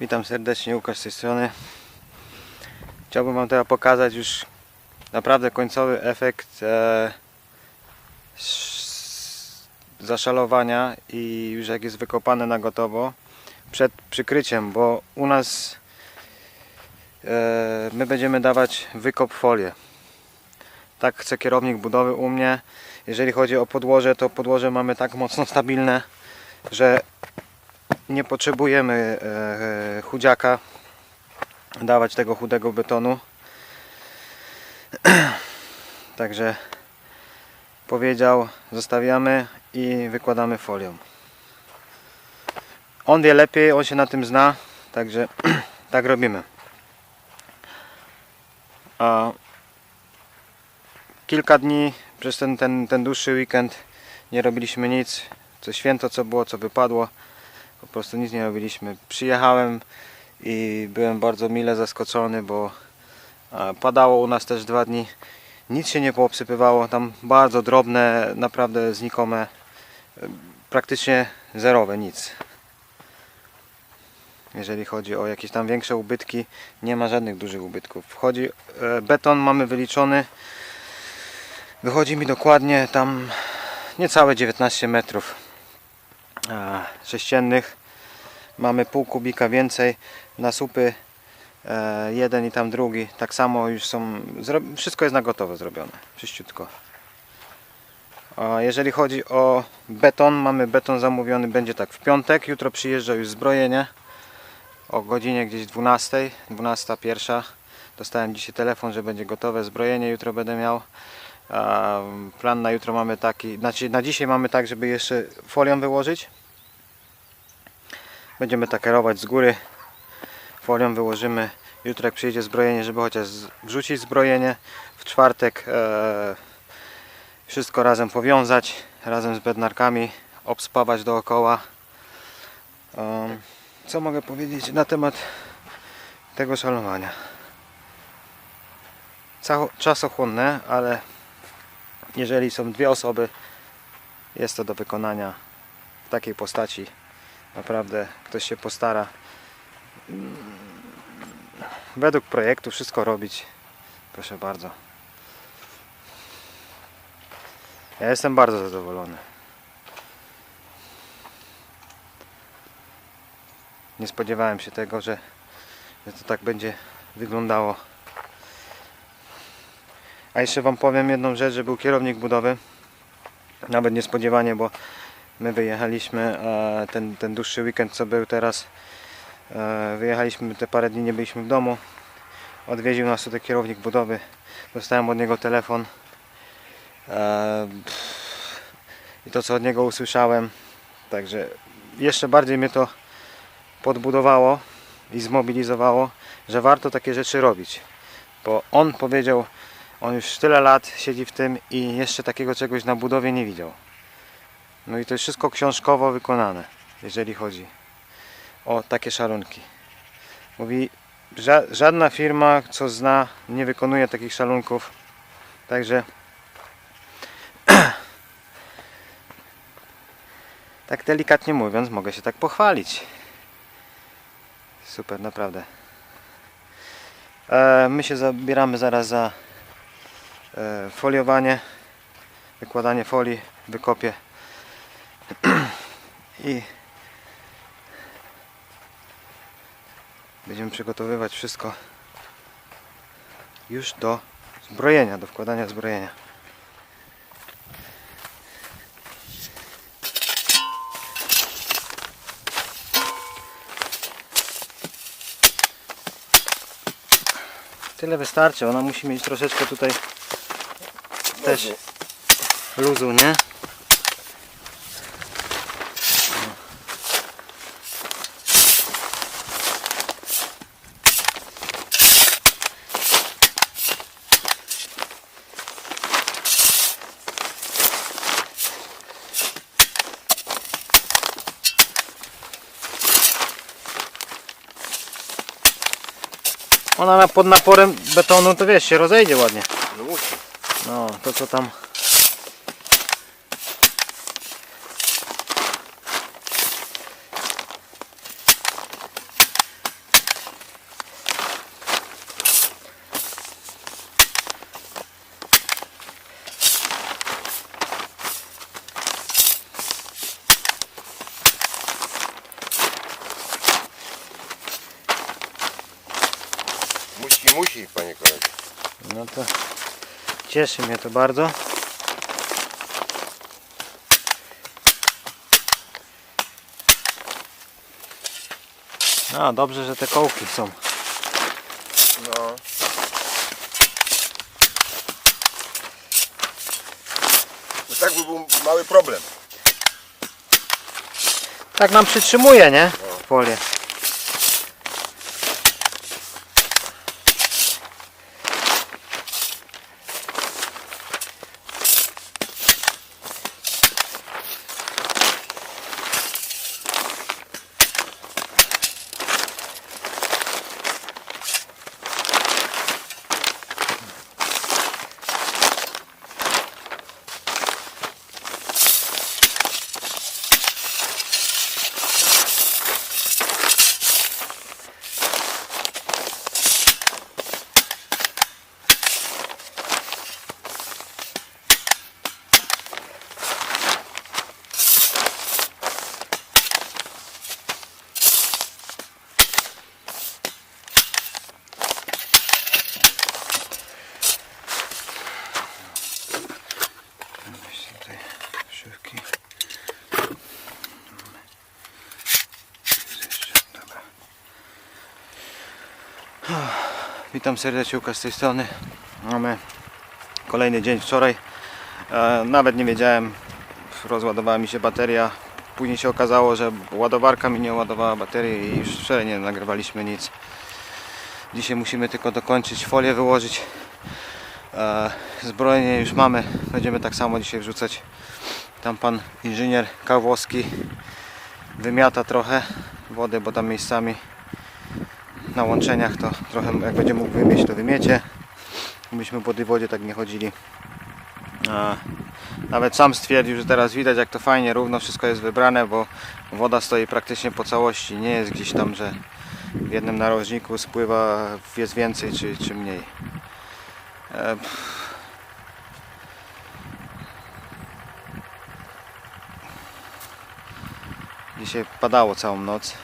Witam serdecznie, Łukasz z tej strony. Chciałbym Wam teraz pokazać już naprawdę końcowy efekt e, sz- zaszalowania i już jak jest wykopane na gotowo przed przykryciem, bo u nas e, my będziemy dawać wykop folię. Tak chce kierownik budowy u mnie. Jeżeli chodzi o podłoże, to podłoże mamy tak mocno stabilne, że nie potrzebujemy e, chudziaka dawać tego chudego betonu. Także powiedział zostawiamy i wykładamy folią. On wie lepiej, on się na tym zna także tak robimy. A kilka dni przez ten, ten, ten dłuższy weekend nie robiliśmy nic. Co święto co było, co wypadło po prostu nic nie robiliśmy. Przyjechałem i byłem bardzo mile zaskoczony, bo e, padało u nas też dwa dni. Nic się nie poobsypywało, tam bardzo drobne, naprawdę znikome, e, praktycznie zerowe, nic. Jeżeli chodzi o jakieś tam większe ubytki, nie ma żadnych dużych ubytków. Wchodzi e, beton, mamy wyliczony. Wychodzi mi dokładnie tam niecałe 19 metrów sześciennych. Mamy pół kubika więcej na supy e, jeden i tam drugi. Tak samo już są wszystko jest na gotowo zrobione czyściutko. Jeżeli chodzi o beton mamy beton zamówiony będzie tak w piątek. Jutro przyjeżdża już zbrojenie o godzinie gdzieś 12 12 pierwsza. Dostałem dzisiaj telefon, że będzie gotowe zbrojenie. Jutro będę miał plan na jutro mamy taki znaczy na dzisiaj mamy tak, żeby jeszcze folią wyłożyć Będziemy takerować z góry. Folią wyłożymy. Jutro jak przyjdzie zbrojenie, żeby chociaż wrzucić zbrojenie. W czwartek e, wszystko razem powiązać. Razem z bednarkami. Obspawać dookoła. Co mogę powiedzieć na temat tego szalowania? Czasochłonne, ale jeżeli są dwie osoby, jest to do wykonania w takiej postaci. Naprawdę ktoś się postara mm, według projektu wszystko robić. Proszę bardzo. Ja jestem bardzo zadowolony. Nie spodziewałem się tego, że, że to tak będzie wyglądało a jeszcze wam powiem jedną rzecz, że był kierownik budowy. Nawet niespodziewanie, bo My wyjechaliśmy e, ten, ten dłuższy weekend co był teraz e, Wyjechaliśmy te parę dni nie byliśmy w domu. Odwiedził nas tutaj kierownik budowy. Dostałem od niego telefon. E, I to co od niego usłyszałem. Także jeszcze bardziej mnie to podbudowało i zmobilizowało, że warto takie rzeczy robić. Bo on powiedział, on już tyle lat siedzi w tym i jeszcze takiego czegoś na budowie nie widział. No i to jest wszystko książkowo wykonane, jeżeli chodzi o takie szalunki. Mówi, ża żadna firma, co zna, nie wykonuje takich szalunków. Także tak delikatnie mówiąc, mogę się tak pochwalić. Super, naprawdę. E, my się zabieramy zaraz za foliowanie, wykładanie folii, wykopie i będziemy przygotowywać wszystko już do zbrojenia, do wkładania zbrojenia. Tyle wystarczy, ona musi mieć troszeczkę tutaj też luzu, nie? Ona na, pod naporem betonu to wiesz, się rozejdzie ładnie. No musi. No, to co tam Musi, musi, panie kolego. No to cieszy mnie to bardzo. A, dobrze, że te kołki są. No. No tak by był mały problem. Tak nam przytrzymuje, nie? Folię. Weź tutaj szybki. Jeszcze, dobra. Witam serdecznie, Łukasz z tej strony. Mamy kolejny dzień wczoraj. E, nawet nie wiedziałem, rozładowała mi się bateria. Później się okazało, że ładowarka mi nie ładowała baterii i już wczoraj nie nagrywaliśmy nic. Dzisiaj musimy tylko dokończyć folię, wyłożyć. E, zbrojenie już mamy. Będziemy tak samo dzisiaj wrzucać. Tam pan inżynier Kałwowski wymiata trochę wody, bo tam miejscami na łączeniach to trochę jak będzie mógł wymieć to wymiecie. Myśmy po tej wodzie tak nie chodzili. Nawet sam stwierdził, że teraz widać jak to fajnie równo wszystko jest wybrane, bo woda stoi praktycznie po całości. Nie jest gdzieś tam, że w jednym narożniku spływa jest więcej czy, czy mniej. E. Dzisiaj padało całą noc.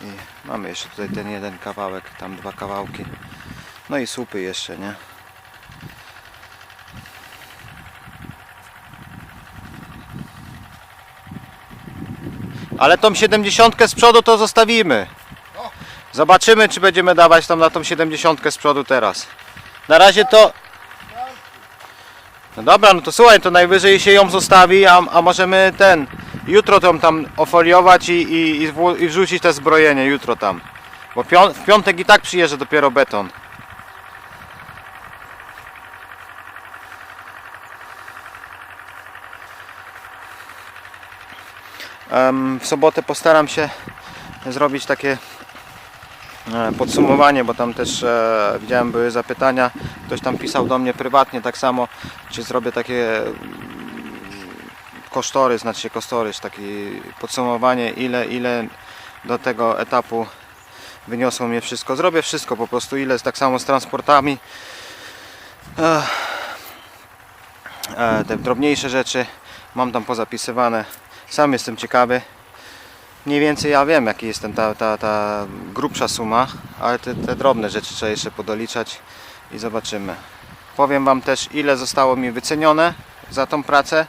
I mamy jeszcze tutaj ten jeden kawałek, tam dwa kawałki. No i słupy jeszcze, nie? Ale tą 70 z przodu to zostawimy. Zobaczymy czy będziemy dawać tam na tą 70 z przodu teraz. Na razie to... No dobra, no to słuchaj, to najwyżej się ją zostawi, a, a możemy ten... Jutro tą tam ofoliować i, i, i, i wrzucić te zbrojenie jutro tam. Bo pią, w piątek i tak przyjeżdża dopiero beton. W sobotę postaram się zrobić takie e, podsumowanie, bo tam też e, widziałem były zapytania. Ktoś tam pisał do mnie prywatnie tak samo, czy zrobię takie mm, kosztory, znaczy kosztorys, takie podsumowanie ile, ile do tego etapu wyniosło mnie wszystko. Zrobię wszystko po prostu, ile tak samo z transportami. E, Te drobniejsze rzeczy mam tam pozapisywane. Sam jestem ciekawy. Mniej więcej ja wiem jaki jest ten, ta, ta, ta grubsza suma, ale te, te drobne rzeczy trzeba jeszcze podoliczać i zobaczymy. Powiem Wam też ile zostało mi wycenione za tą pracę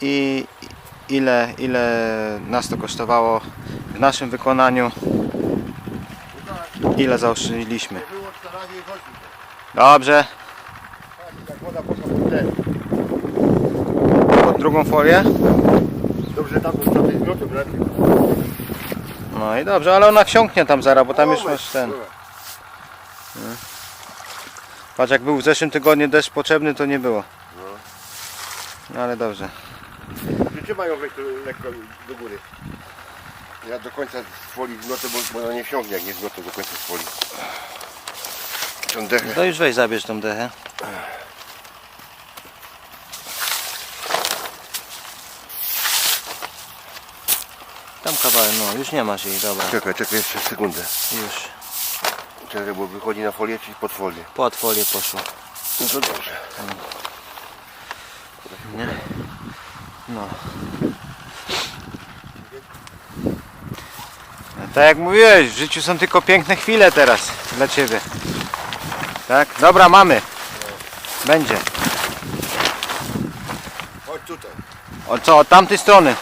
i ile, ile nas to kosztowało w naszym wykonaniu, ile zaoszczędziliśmy. Dobrze, pod drugą folię. Dobrze tam. No i dobrze, ale ona wsiąknie tam zaraz, bo tam już masz ten. Patrz jak był w zeszłym tygodniu deszcz potrzebny to nie było. No ale dobrze. Trzymaj ją weź tu lekko do góry. Ja do końca z folii zgnotę, bo, bo ona nie wsiąknie jak nie zgnotę do końca z folii. Tą dechę. To już weź zabierz tą dechę. Tam kawałek, no już nie masz jej, dobra. Czekaj, czekaj jeszcze sekundę. Już. Czekaj, bo wychodzi na folię czy pod folię. Pod folię poszło. No to dobrze. Nie? No. A Tak jak mówiłeś, w życiu są tylko piękne chwile teraz dla Ciebie. Tak? Dobra, mamy. Będzie. Chodź tutaj. O co, od tamtej strony?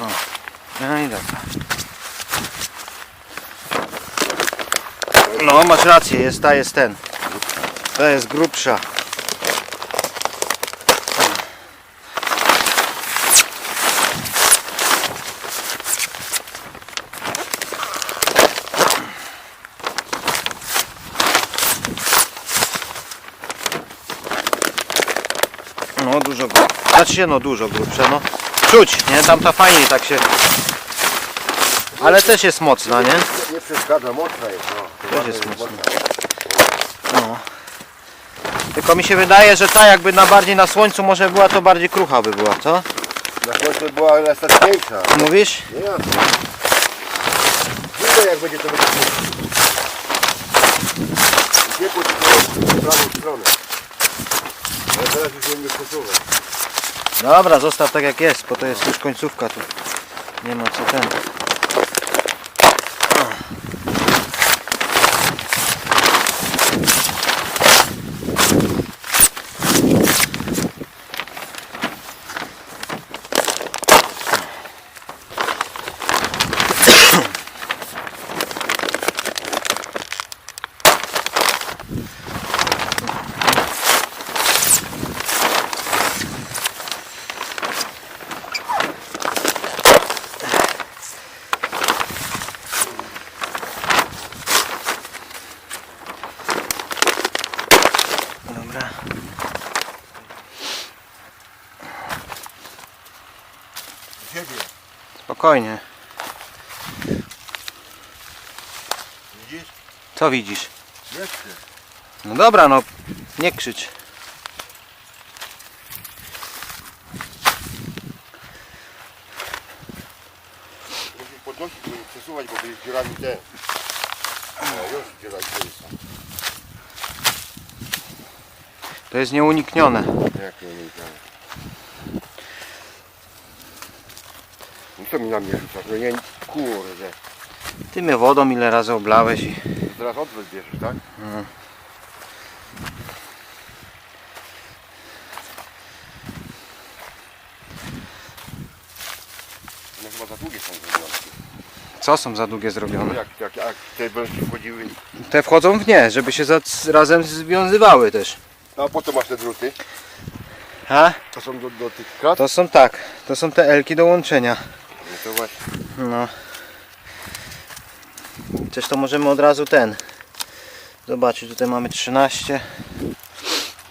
O. No i dobra. No, masz rację, jest ta, jest ten. To jest grubsza. No, dużo grubsza. Znaczy no, dużo grubsza, no. Czuć, nie? Tamta fajnie tak się... Ale też jest mocna, nie? Nie, nie przeszkadza, mocna jest. No. Też jest mocna. No. Tylko mi się wydaje, że ta jakby na bardziej na słońcu może była, to bardziej krucha by była, co? Na końcu była elastyczniejsza. Mówisz? Nie jasne. Widzę jak będzie to będzie. Ciepło tylko w prawą stronę. Ale teraz już nie przesuwam. Dobra, zostaw tak jak jest, bo to jest już końcówka tu. Nie ma co ten. Dobra. Siebie. Spokojnie. Widzisz? Co widzisz? Jeszcze. No dobra, no nie krzycz. Musisz podnosić, żeby nie przesuwać, bo będziesz dziurami te. No już dziurami te. To jest nieuniknione. Jak nie unikamy. No co mi na mnie rzucasz? No nie, kurde. Ty mnie wodą ile razy oblałeś i... Teraz odwrót bierzesz, tak? No chyba za długie są zrobione. Co są za długie No zrobione? jak, jak, jak te wężki wchodziły. Te wchodzą w nie, żeby się za, razem związywały też. A po co masz te druty? A? To są do, do tych krat? To są tak, to są te elki do łączenia. No to właśnie. No. Też to możemy od razu ten. Zobaczyć, tutaj mamy 13.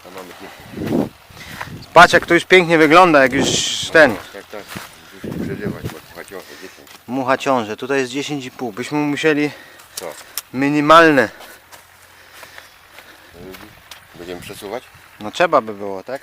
Tam mamy nie. Patrz jak to już pięknie wygląda, jak już ten. Tak, tak. 10. Mucha ciąże, tutaj jest 10,5. Byśmy musieli minimalne. Będziemy przesuwać? No trzeba by było, tak?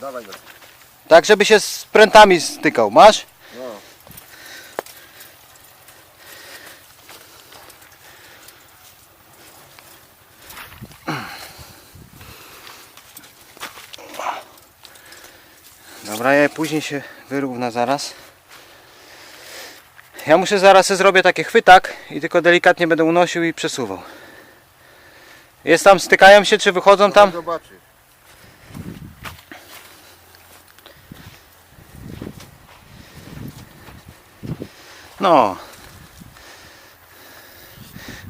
Dawaj go. Tak, żeby się z prętami stykał. Masz? No. Dobra, ja później się wyrówna zaraz. Ja muszę zaraz zrobię takie chwytak i tylko delikatnie będę unosił i przesuwał. Jest tam, stykają się, czy wychodzą tam? Zobaczy. No.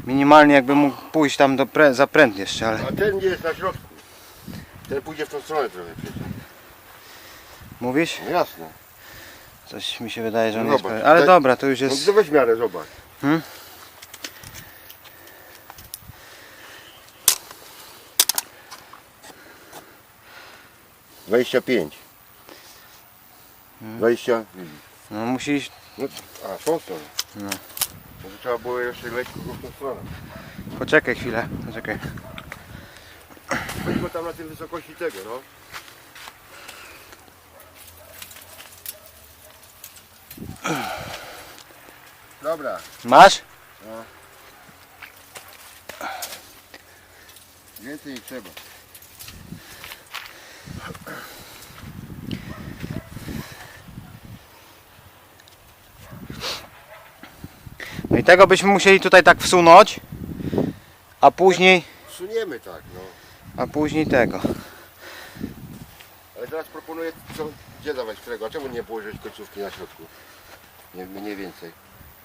Minimalnie jakby mógł pójść tam do pre, za pręt jeszcze, ale A ten nie jest na środku. Ten pójdzie w tą stronę trochę przecież. mówisz? No jasne. Coś mi się wydaje, że on No jest... zobacz, prawie- Ale daj- dobra, to już No jest... to weź miarę, zobacz. Hmm? Dwadzieścia pięć. Dwadzieścia. No musi iść... No, a, w tą stronę. No. Może trzeba było jeszcze lekko w tą stronę. Poczekaj chwilę, poczekaj. Go tam na tej wysokości tego, no. Dobra, Masz? więcej nie trzeba. Tego byśmy musieli tutaj tak wsunąć, a później, Suniemy tak, no. a później tego. Ale teraz proponuję, co, gdzie dawać którego, a czemu nie położyć końcówki na środku? Nie, mniej więcej.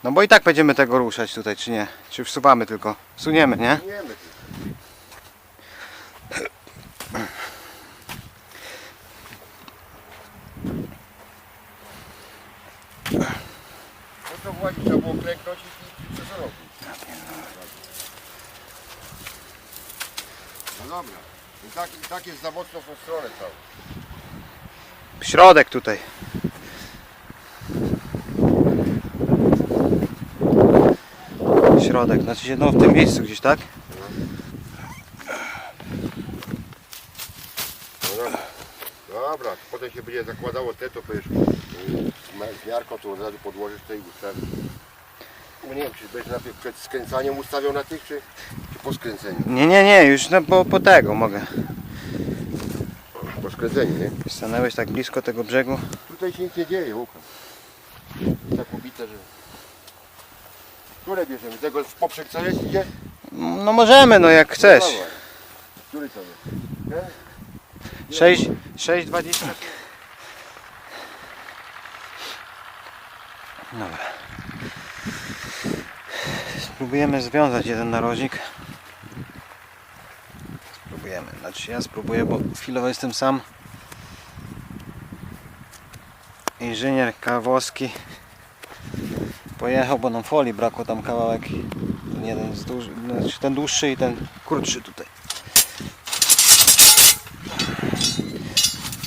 No bo i tak będziemy tego ruszać tutaj, czy nie? Czy wsuwamy tylko? Suniemy, nie? Suniemy. No to właśnie trzeba było i, przesorobić. No dobra. I tak, I tak jest za mocno w tą stronę całą. Środek tutaj. Środek, znaczy się no w tym miejscu gdzieś, tak? No dobra. Dobra, potem się będzie zakładało te, to powiesz y, z miarką to od razu podłożysz tutaj i ustawisz. No nie wiem, czy będziesz najpierw przed skręcaniem ustawiał na tych, czy, czy po skręceniu? Nie, nie, nie, już no, po, po tego mogę. Po skręceniu, nie? Stanęłeś tak blisko tego brzegu. Tutaj się nic nie dzieje, Łukasz. Tak ubite, że... Które bierzemy? Tego w poprzek co jest idzie? No możemy, no jak chcesz. No dawaj. Który to jest? Ten? 6, 6, 20. Dobra. Spróbujemy związać jeden narożnik. Spróbujemy. Znaczy ja spróbuję, bo chwilowo jestem sam. Inżynier Kawowski pojechał, bo nam folii brakło tam kawałek. Ten jeden z duży, znaczy ten dłuższy i ten krótszy tutaj.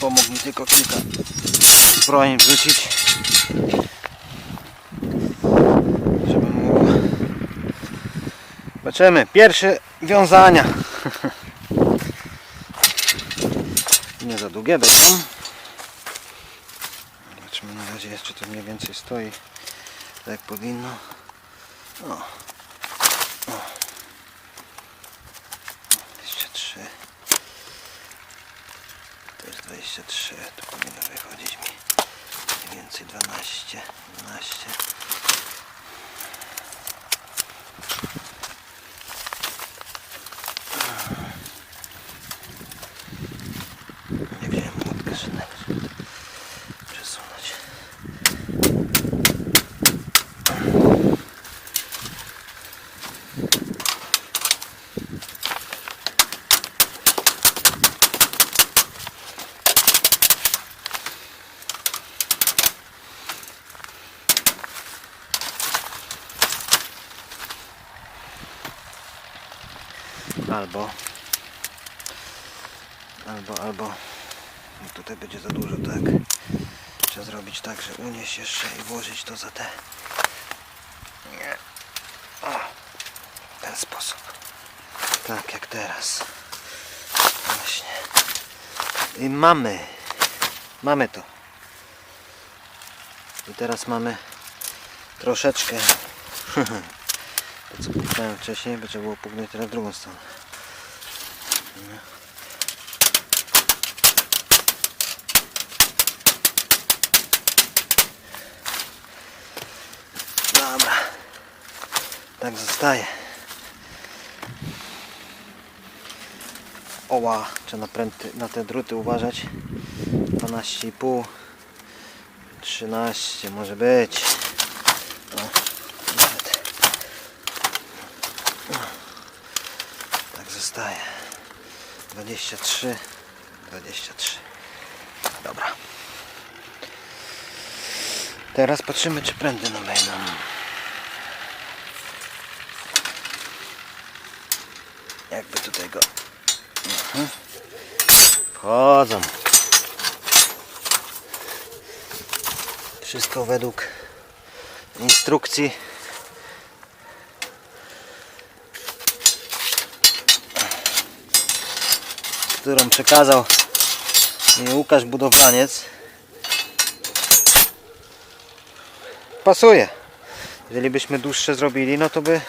Pomógł mi tylko kilka zbrojeń wrzucić. Żebym mógł. Zobaczymy. Pierwsze wiązania. Nie za długie będą. Zobaczymy na razie jeszcze to mniej więcej stoi tak jak powinno. O. O. 23. To jest 23, tu powinno wychodzić mi mniej więcej 12, 12. Nie wziąłem młotka żadnego, żeby to przesunąć. Albo Albo, albo. No tutaj będzie za dużo, tak. Trzeba zrobić tak, że unieść jeszcze i włożyć to za te. Nie. O, ten sposób. Tak jak teraz. Właśnie. I mamy. Mamy to. I teraz mamy Troszeczkę. To co powiedziałem wcześniej, by trzeba było puknąć teraz w drugą stronę Dobra. Tak zostaje. Oła, trzeba na, pręty, na te druty uważać. 12,5 13 może być. O, nawet. O, Tak zostaje. 23 23 Dobra. Teraz patrzymy, czy prędy nam wejdą. Jakby tutaj go... Mhm. Wchodzą. Wszystko według instrukcji. Którą przekazał mi Łukasz Budowlaniec. Pasuje. Jeżeli byśmy dłuższe zrobili, no to by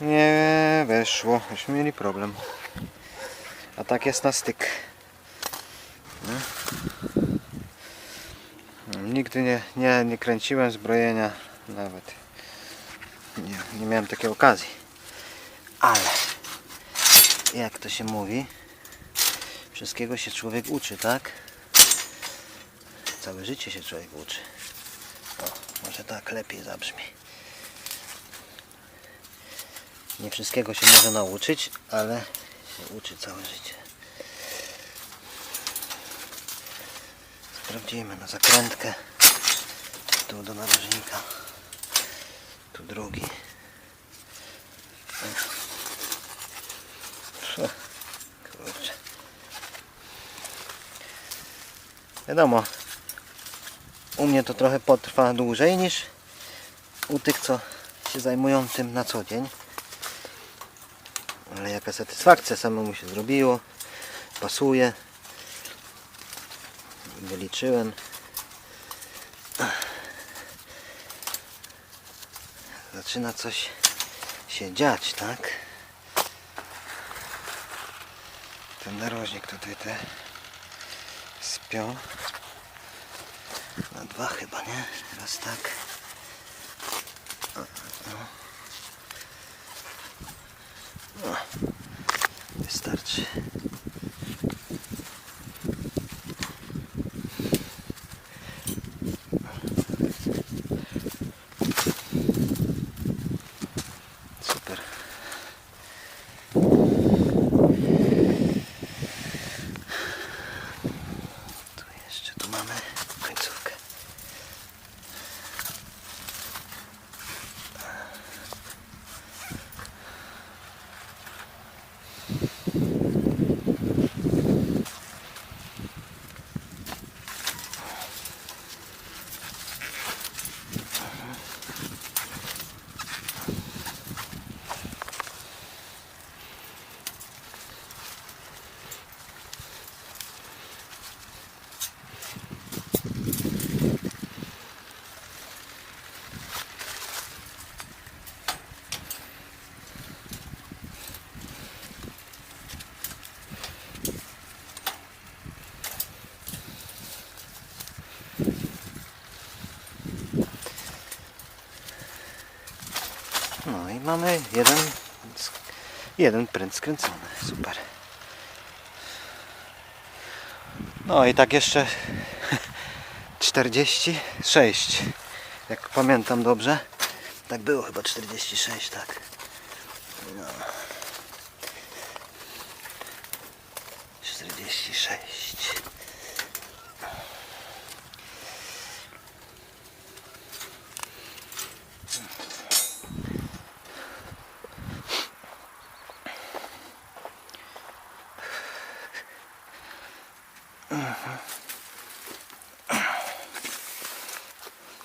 nie weszło. Byśmy mieli problem. A tak jest na styk. Nigdy nie, nie, nie kręciłem zbrojenia nawet. Nie, nie miałem takiej okazji. Ale jak to się mówi? Wszystkiego się człowiek uczy, tak? Całe życie się człowiek uczy. O, może tak lepiej zabrzmi. Nie wszystkiego się może nauczyć, ale się uczy całe życie. Sprawdzimy na zakrętkę. Tu do narożnika. Tu drugi. Kurczę. Wiadomo, u mnie to trochę potrwa dłużej niż u tych, co się zajmują tym na co dzień. Ale jaka satysfakcja samemu się zrobiło. Pasuje. Wyliczyłem. Zaczyna coś się dziać, tak? Ten narożnik tutaj te spiął. Na dwa chyba, nie? Raz tak. O, o. O, Wystarczy. Super. Tu jeszcze tu mamy końcówkę. No i mamy jeden, jeden pręt skręcony. Super. No i tak jeszcze 46. Jak pamiętam dobrze. Tak było chyba 46, tak. No. 46.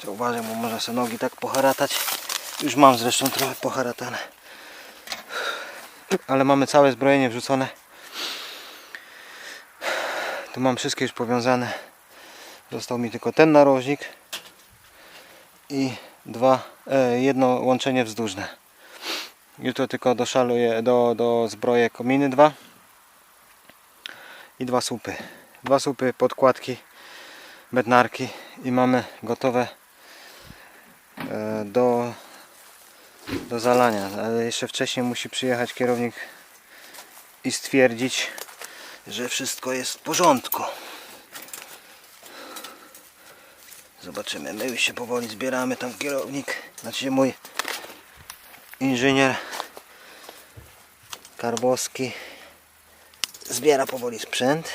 To uważaj, bo można sobie nogi tak poharatać. Już mam zresztą trochę poharatane. Ale mamy całe zbrojenie wrzucone. Tu mam wszystkie już powiązane. Został mi tylko ten narożnik i dwa, e, jedno łączenie wzdłużne. Jutro tylko doszaluję do, do zbroje kominy dwa i dwa słupy. Dwa słupy, podkładki, bednarki i mamy gotowe e, do, do zalania. Ale jeszcze wcześniej musi przyjechać kierownik i stwierdzić, że wszystko jest w porządku. Zobaczymy. My już się powoli zbieramy. Tam kierownik, znaczy mój inżynier Karbowski zbiera powoli sprzęt.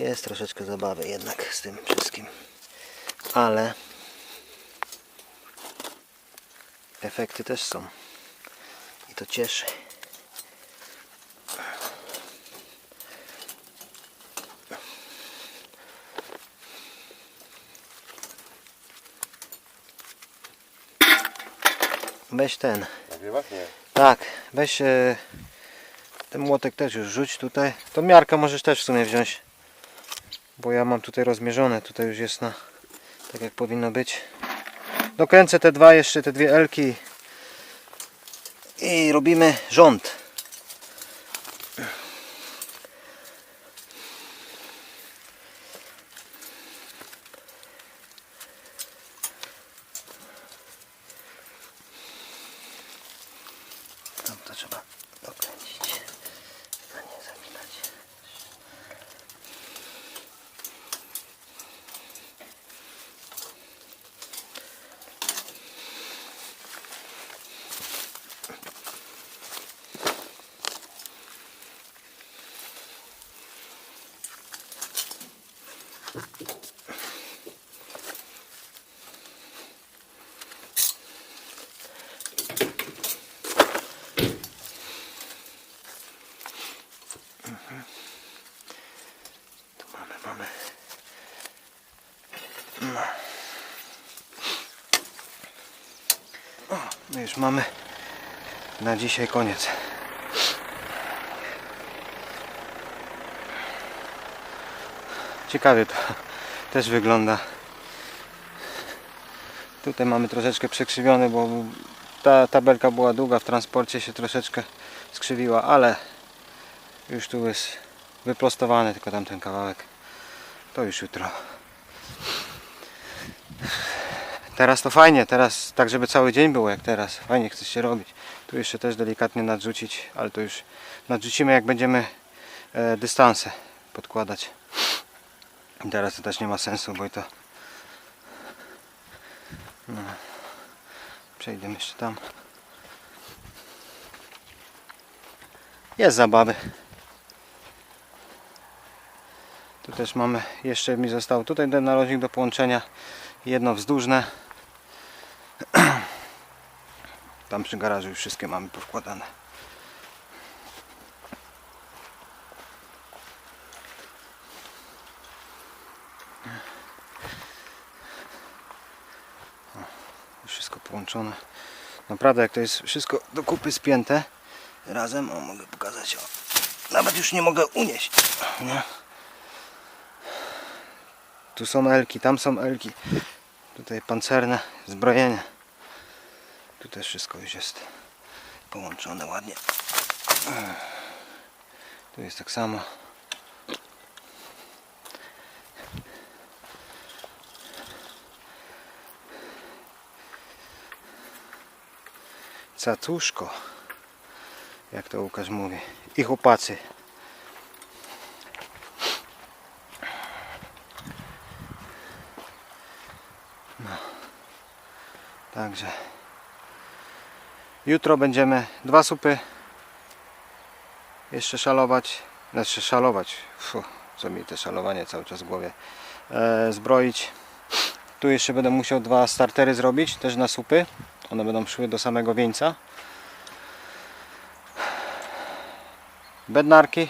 Jest troszeczkę zabawy jednak z tym wszystkim, ale efekty też są i to cieszy. Weź ten. Tak, weź e, ten młotek też już rzuć tutaj. To miarkę możesz też w sumie wziąć. Bo ja mam tutaj rozmierzone, tutaj już jest na tak jak powinno być. Dokręcę te dwa jeszcze, te dwie elki i robimy rząd. My już mamy na dzisiaj koniec. Ciekawie to też wygląda. Tutaj mamy troszeczkę przekrzywiony, bo ta tabelka była długa, w transporcie się troszeczkę skrzywiła, ale już tu jest wyprostowany tylko tamten kawałek. To już jutro. Teraz to fajnie, teraz tak żeby cały dzień było jak teraz. Fajnie chce się robić. Tu jeszcze też delikatnie nadrzucić, ale to już nadrzucimy jak będziemy e, dystanse podkładać. I teraz to też nie ma sensu, bo i to no. przejdziemy jeszcze tam. Jest zabawy. Tu też mamy, jeszcze mi został tutaj ten narożnik do połączenia. Jedno wzdłużne. Tam przy garażu już wszystkie mamy powkładane. Wszystko połączone. Naprawdę jak to jest wszystko do kupy spięte razem, o mogę pokazać. O. Nawet już nie mogę unieść. Nie? Tu są elki, tam są elki. Tutaj pancerne zbrojenie. Tu też wszystko już jest połączone ładnie. Tu jest tak samo. Cacuszko, jak to Łukasz mówi. I chłopacy. Także jutro będziemy dwa supy jeszcze szalować, znaczy szalować, Fu, co mi te szalowanie cały czas w głowie, e, zbroić. Tu jeszcze będę musiał dwa startery zrobić, też na supy. One będą szły do samego wieńca. Bednarki.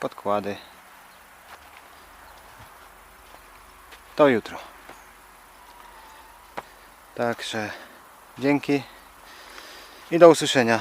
Podkłady. To jutro. Także dzięki i do usłyszenia.